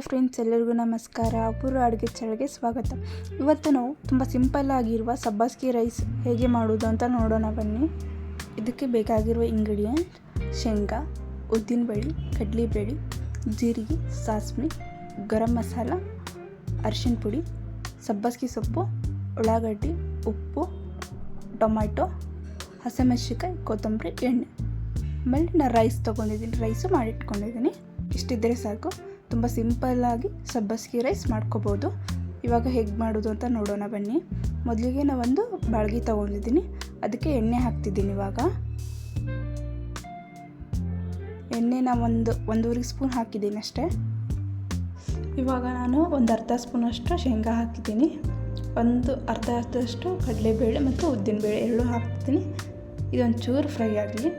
Hi friends, ಎಲ್ಲರಿಗೂ ನಮಸ್ಕಾರ. ಅಪೂರ್ವ ಅಡುಗೆ ಚಳಿಗೆ ಸ್ವಾಗತ. ಇವತ್ತು ನಾವು ತುಂಬ ಸಿಂಪಲ್ ಆಗಿರುವ ಸಬ್ಬಾಸ್ಗಿ ರೈಸ್ ಹೇಗೆ ಮಾಡೋದು ಅಂತ ನೋಡೋಣ ಬನ್ನಿ. ಇದಕ್ಕೆ ಬೇಕಾಗಿರುವ ಇಂಗ್ರೀಡಿಯೆಂಟ್ ಶೇಂಗಾ, ಉದ್ದಿನಬೇಳೆ, ಕಡಲೆಬೇಳೆ, ಜೀರಿಗೆ, ಸಾಸಿವೆ, ಗರಂ ಮಸಾಲ, ಅರಿಶಿನ ಪುಡಿ, ಸಬ್ಬಸ್ಗಿ ಸೊಪ್ಪು, ಉಳ್ಳಾಗಡ್ಡಿ, ಉಪ್ಪು, ಟೊಮ್ಯಾಟೊ ಹಸಿಮೆಣ್ಸಿಕಾಯಿ ಕೊತ್ತಂಬರಿ, ಎಣ್ಣೆ. ಆಮೇಲೆ ನಾನು ರೈಸ್ ತೊಗೊಂಡಿದ್ದೀನಿ. ರೈಸು ಮಾಡಿಟ್ಕೊಂಡಿದ್ದೀನಿ. ಇಷ್ಟಿದ್ದರೆ ಸಾಕು. ತುಂಬ ಸಿಂಪಲ್ಲಾಗಿ ಸಬ್ಬಸ್ಗಿ ರೈಸ್ ಮಾಡ್ಕೋಬೋದು. ಇವಾಗ ಹೇಗೆ ಮಾಡೋದು ಅಂತ ನೋಡೋಣ ಬನ್ನಿ. ಮೊದಲಿಗೆ ನಾವೊಂದು ಬಾಳ್ಗೆ ತೊಗೊಂಡಿದ್ದೀನಿ. ಅದಕ್ಕೆ ಎಣ್ಣೆ ಹಾಕ್ತಿದ್ದೀನಿ ಇವಾಗ. ಎಣ್ಣೆ ನಾನು ಒಂದು ಒಂದೂವರೆ ಸ್ಪೂನ್ ಹಾಕಿದ್ದೀನಿ ಅಷ್ಟೇ. ಇವಾಗ ನಾನು ಒಂದು ಅರ್ಧ ಸ್ಪೂನಷ್ಟು ಶೇಂಗಾ ಹಾಕಿದ್ದೀನಿ. ಒಂದು ಅರ್ಧ ಅರ್ಧದಷ್ಟು ಕಡಲೆಬೇಳೆ ಮತ್ತು ಉದ್ದಿನಬೇಳೆ ಎರಡೂ ಹಾಕ್ತೀನಿ ಚೂರು ಫ್ರೈ ಆಗಲಿ.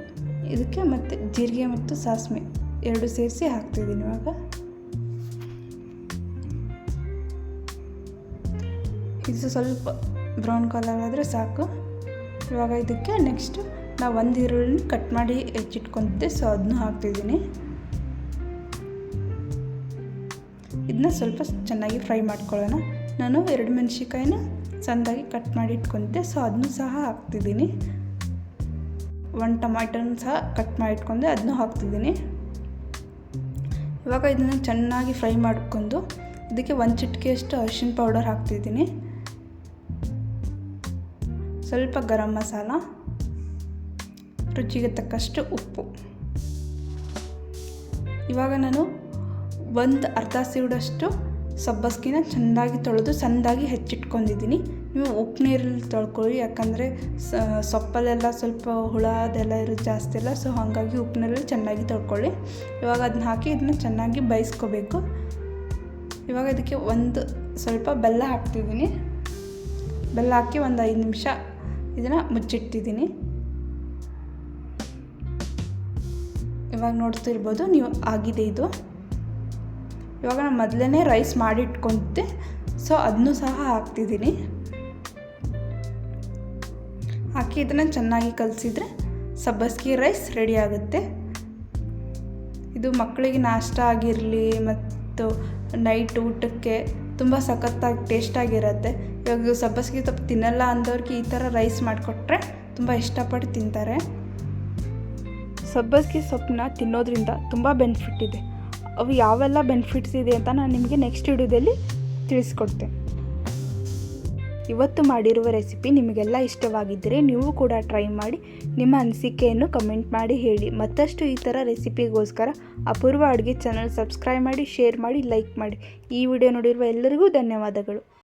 ಇದಕ್ಕೆ ಮತ್ತು ಜೀರಿಗೆ ಮತ್ತು ಸಾಸಿವೆ ಎರಡು ಸೇರಿಸಿ ಹಾಕ್ತಿದ್ದೀನಿ ಇವಾಗ. ಇದು ಸ್ವಲ್ಪ ಬ್ರೌನ್ ಕಲರ್ ಆದರೆ ಸಾಕು. ಇವಾಗ ಇದಕ್ಕೆ ನೆಕ್ಸ್ಟ್ ನಾವು ಒಂದು ಈರುಳ್ಳಿ ಕಟ್ ಮಾಡಿ ಹೆಚ್ಚಿಟ್ಕೊಂಡಿದ್ದೆ. ಸೊ ಅದನ್ನು ಹಾಕ್ತಿದ್ದೀನಿ. ಇದನ್ನ ಸ್ವಲ್ಪ ಚೆನ್ನಾಗಿ ಫ್ರೈ ಮಾಡ್ಕೊಳ್ಳೋಣ. ನಾನು ಎರಡು ಮೆಣಸಿಕಾಯಿನ ಸಣ್ಣದಾಗಿ ಕಟ್ ಮಾಡಿ ಇಟ್ಕೊಂಡೆ. ಸೊ ಅದನ್ನು ಸಹ ಹಾಕ್ತಿದ್ದೀನಿ. ಒಂದು ಟೊಮ್ಯಾಟೊನ ಸಹ ಕಟ್ ಮಾಡಿ ಇಟ್ಕೊಂಡೆ. ಅದನ್ನು ಹಾಕ್ತಿದ್ದೀನಿ. ಇವಾಗ ಇದನ್ನು ಚೆನ್ನಾಗಿ ಫ್ರೈ ಮಾಡ್ಕೊಂಡು ಇದಕ್ಕೆ ಒಂದು ಚಿಟಿಕೆಯಷ್ಟು ಅರಿಶಿನ ಪೌಡರ್ ಹಾಕ್ತಿದ್ದೀನಿ. ಸ್ವಲ್ಪ ಗರಂ ಮಸಾಲ, ರುಚಿಗೆ ತಕ್ಕಷ್ಟು ಉಪ್ಪು. ಇವಾಗ ನಾನು ಒಂದು ಅರ್ಧ ಸೀಡಷ್ಟು ಸಬ್ಬಸ್ಗಿನ ಚೆಂದಾಗಿ ತೊಳೆದು ಸಣ್ಣದಾಗಿ ಹೆಚ್ಚಿಟ್ಕೊಂಡಿದ್ದೀನಿ. ನೀವು ಉಪ್ಪು ನೀರಲ್ಲಿ ತೊಳ್ಕೊಳ್ಳಿ, ಯಾಕಂದರೆ ಸೊಪ್ಪಲ್ಲೆಲ್ಲ ಸ್ವಲ್ಪ ಹುಳ ಅದೆಲ್ಲ ಇರೋದು ಜಾಸ್ತಿ ಅಲ್ಲ ಸೊ ಹಾಗಾಗಿ ಉಪ್ಪು ನೀರಲ್ಲಿ ಚೆನ್ನಾಗಿ ತೊಳ್ಕೊಳ್ಳಿ. ಇವಾಗ ಅದನ್ನ ಹಾಕಿ ಇದನ್ನ ಚೆನ್ನಾಗಿ ಬೇಯಿಸ್ಕೋಬೇಕು. ಇವಾಗ ಅದಕ್ಕೆ ಒಂದು ಸ್ವಲ್ಪ ಬೆಲ್ಲ ಹಾಕ್ತಿದ್ದೀನಿ. ಬೆಲ್ಲ ಹಾಕಿ ಒಂದು ಐದು ನಿಮಿಷ ಇದನ್ನು ಮುಚ್ಚಿಟ್ಟಿದ್ದೀನಿ. ಇವಾಗ ನೋಡ್ತಿರ್ಬೋದು, ನೀವು ಆಗಿದೆ ಇದು. ಇವಾಗ ನಾನು ಮೊದಲೇ ರೈಸ್ ಮಾಡಿಟ್ಕೊಂತೆ ಸೊ ಅದನ್ನು ಸಹ ಹಾಕ್ತಿದ್ದೀನಿ. ಹಾಕಿ ಇದನ್ನು ಚೆನ್ನಾಗಿ ಕಲಸಿದ್ರೆ ಸಬ್ಬಸ್ಗಿ ರೈಸ್ ರೆಡಿ ಆಗುತ್ತೆ. ಇದು ಮಕ್ಕಳಿಗೆ ನಾಷ್ಟ ಆಗಿರಲಿ, ಮತ್ತು ನೈಟ್ ಊಟಕ್ಕೆ ತುಂಬ ಸಖತ್ತಾಗಿ ಟೇಸ್ಟಾಗಿರುತ್ತೆ. ಇವಾಗ ಸಬ್ಬಸ್ಗೆ ಸೊಪ್ಪು ತಿನ್ನಲ್ಲ ಅಂದವ್ರಿಗೆ ಈ ಥರ ರೈಸ್ ಮಾಡಿಕೊಟ್ರೆ ತುಂಬ ಇಷ್ಟಪಟ್ಟು ತಿಂತಾರೆ. ಸಬ್ಬಸ್ಗೆ ಸೊಪ್ಪನ್ನ ತಿನ್ನೋದ್ರಿಂದ ತುಂಬ ಬೆನಿಫಿಟ್ ಇದೆ. ಅವು ಯಾವೆಲ್ಲ ಬೆನಿಫಿಟ್ಸ್ ಇದೆ ಅಂತ ನಾನು ನಿಮಗೆ ನೆಕ್ಸ್ಟ್ ವಿಡಿಯೋದಲ್ಲಿ ತಿಳಿಸ್ಕೊಡ್ತೇನೆ. ಇವತ್ತು ಮಾಡಿರುವ ರೆಸಿಪಿ ನಿಮಗೆಲ್ಲ ಇಷ್ಟವಾಗಿದ್ದರೆ ನೀವು ಕೂಡ ಟ್ರೈ ಮಾಡಿ, ನಿಮ್ಮ ಅನಿಸಿಕೆಯನ್ನು ಕಮೆಂಟ್ ಮಾಡಿ ಹೇಳಿ. ಮತ್ತಷ್ಟು ಈ ಥರ ರೆಸಿಪಿಗೋಸ್ಕರ ಅಪೂರ್ವ ಅಡುಗೆ ಚಾನಲ್ ಸಬ್ಸ್ಕ್ರೈಬ್ ಮಾಡಿ, ಶೇರ್ ಮಾಡಿ, ಲೈಕ್ ಮಾಡಿ. ಈ ವಿಡಿಯೋ ನೋಡಿರುವ ಎಲ್ಲರಿಗೂ ಧನ್ಯವಾದಗಳು.